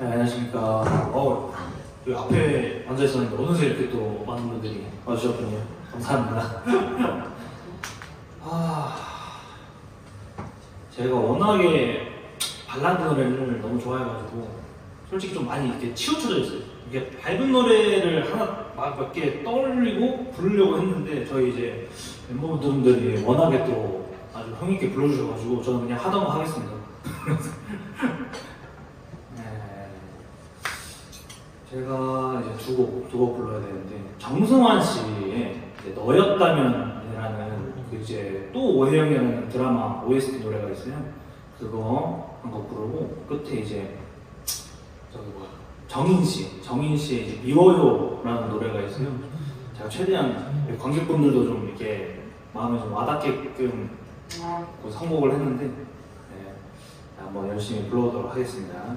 네, 안녕하십니까. 어, 여기 앞에 앉아 있었는데 어느새 이렇게 또 많은 분들이 와주셨군요. 감사합니다. 아, 제가 워낙에 발라드 노래를 너무 좋아해가지고 솔직히 좀 많이 이렇게 치우쳐져 있어요. 이게 밝은 노래를 하나 몇 개 떠올리고 부르려고 했는데 저희 이제 멤버분들이 워낙에 또 아주 흥있게 불러주셔가지고 저는 그냥 하던 거 하겠습니다. 제가 이제 두 곡, 두곡 불러야 되는데 정승환 씨의 이제 너였다면이라는 그 이제 또 오해영이라는 드라마 OST 노래가 있어요. 그거 한 곡 부르고 끝에 이제 저기 뭐야 정인 씨, 정인 씨의 이제 미워요라는 노래가 있어요. 제가 최대한 관객분들도 좀 이렇게 마음에 좀 와닿게끔 그 선곡을 했는데 네, 한번 열심히 불러보도록 하겠습니다.